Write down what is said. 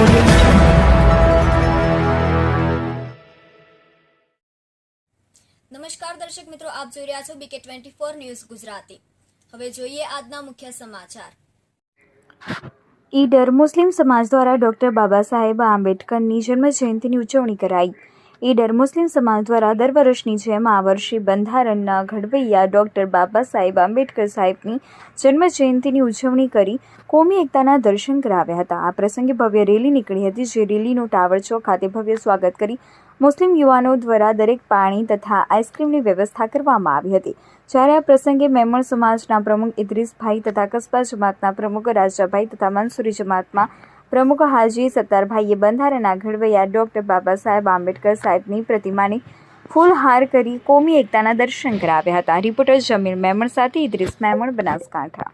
નમસ્કાર દર્શક મિત્રો, આપ જોઈ રહ્યા છો BK twenty four news Gujarati. હવે જોઈએ આજના મુખ્ય સમાચાર. ઈડર મુસ્લિમ સમાજ દ્વારા ડોક્ટર બાબા સાહેબ આંબેડકરની જન્મ જયંતિની ઉજવણી કરાઈ. ઈડર મુસ્લિમ સમાજ દ્વારા દર વર્ષની જેમ આ વર્ષે બંધારણના ઘડવૈયા ડૉક્ટર બાબા સાહેબ આંબેડકર સાહેબની જન્મજયંતિની ઉજવણી કરી કોમી એકતાના દર્શન કરાવ્યા હતા. આ પ્રસંગે ભવ્ય રેલી નીકળી હતી, જે રેલીનું ટાવર ચોક ખાતે ભવ્ય સ્વાગત કરી મુસ્લિમ યુવાનો દ્વારા દરેક પાણી તથા આઈસ્ક્રીમની વ્યવસ્થા કરવામાં આવી હતી. જ્યારે આ પ્રસંગે મેમણ સમાજના પ્રમુખ ઇદ્રીસભાઈ તથા કસ્બા જમાતના પ્રમુખ રાજાભાઈ તથા મંસૂરી જમાતમાં પ્રમુખ હાજી સત્તારભાઈએ બંધારણના ઘડવૈયા ડૉક્ટર બાબા સાહેબ આંબેડકર સાહેબની પ્રતિમાની ફૂલહાર કરી કોમી એકતાના દર્શન કરાવ્યા હતા. રિપોર્ટર જમીર મેમણ સાથે ઇદ્રીસ મેમણ, બનાસકાંઠા.